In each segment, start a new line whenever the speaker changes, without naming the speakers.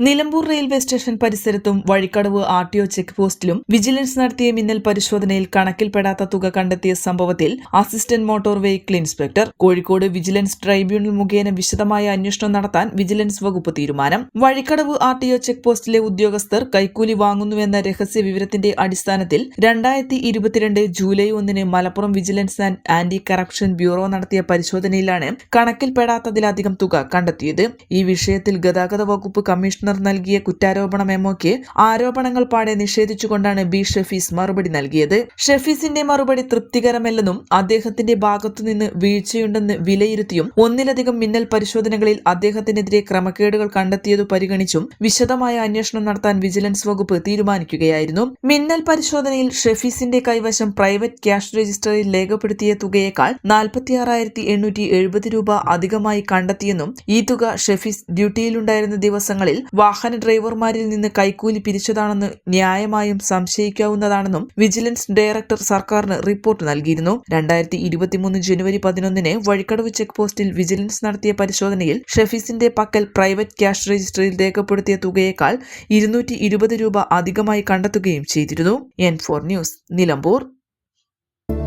Nilambur railway station പരിസരത്തും Vazhikkadavu R T O check പോസ്റ്റിലും vigilance നടത്തിയ മിന്നൽ പരിശോധനയിൽ കണക്കിൽപ്പെടാത്ത തുക കണ്ടെത്തിയ സംഭവത്തിൽ assistant motor vehicle inspector Kozhikode vigilance tribunal മുഖേന വിശദമായ അന്വേഷണം നടത്താൻ വിജിലൻസ് വകുപ്പ് തീരുമാനം. Vazhikkadavu R T O check പോസ്റ്റിലെ ഉദ്യോഗസ്ഥർ കൈക്കൂലി വാങ്ങുന്നുവെന്ന രഹസ്യ വിവരത്തിന്റെ അടിസ്ഥാനത്തിൽ രണ്ടായിരത്തി ഇരുപത്തിരണ്ട് ജൂലൈ ഒന്നിന് Malappuram vigilance and anti corruption bureau നടത്തിയ പരിശോധനയിലാണ് കണക്കിൽപ്പെടാത്തതിലധികം തുക കണ്ടെത്തിയത്. ഈ വിഷയത്തിൽ ഗതാഗത വകുപ്പ് കമ്മീഷണർ നൽകിയ കുറ്റാരോപണ മെമ്മോയ്ക്ക് ആരോപണങ്ങൾ പാടെ നിഷേധിച്ചുകൊണ്ടാണ് ബി ഷെഫീസ് മറുപടി നൽകിയത്. ഷെഫീസിന്റെ മറുപടി തൃപ്തികരമല്ലെന്നും അദ്ദേഹത്തിന്റെ ഭാഗത്തുനിന്ന് വീഴ്ചയുണ്ടെന്ന് വിലയിരുത്തിയും ഒന്നിലധികം മിന്നൽ പരിശോധനകളിൽ അദ്ദേഹത്തിനെതിരെ ക്രമക്കേടുകൾ കണ്ടെത്തിയതു പരിഗണിച്ചും വിശദമായ അന്വേഷണം നടത്താൻ വിജിലൻസ് വകുപ്പ് തീരുമാനിക്കുകയായിരുന്നു. മിന്നൽ പരിശോധനയിൽ ഷെഫീസിന്റെ കൈവശം പ്രൈവറ്റ് ക്യാഷ് രജിസ്റ്ററിൽ രേഖപ്പെടുത്തിയ തുകയേക്കാൾ നാൽപ്പത്തിയാറായിരത്തി എണ്ണൂറ്റി എഴുപത് രൂപ അധികമായി കണ്ടെത്തിയെന്നും ഈ തുക ഷെഫീസ് ഡ്യൂട്ടിയിലുണ്ടായിരുന്ന ദിവസങ്ങളിൽ വാഹന ഡ്രൈവർമാരിൽ നിന്ന് കൈക്കൂലി പിരിച്ചതാണെന്ന് ന്യായമായും സംശയിക്കാവുന്നതാണെന്നും വിജിലൻസ് ഡയറക്ടർ സർക്കാരിന് റിപ്പോർട്ട് നൽകിയിരുന്നു. രണ്ടായിരത്തി ഇരുപത്തിമൂന്ന് ജനുവരി പതിനൊന്നിന് വഴിക്കടവ് ചെക്ക് പോസ്റ്റിൽ വിജിലൻസ് നടത്തിയ പരിശോധനയിൽ ഷെഫീസിന്റെ പക്കൽ പ്രൈവറ്റ് ക്യാഷ് രജിസ്റ്ററിൽ രേഖപ്പെടുത്തിയ തുകയേക്കാൾ ഇരുന്നൂറ്റി ഇരുപത് രൂപ അധികമായി കണ്ടെത്തുകയും ചെയ്തിരുന്നു. N four news Nilambur.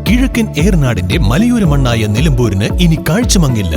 കിഴക്കൻ ഏർനാടിന്റെ മലയോര മണ്ണായ നിലമ്പൂരിന് ഇനി കാഴ്ചമങ്ങില്ല.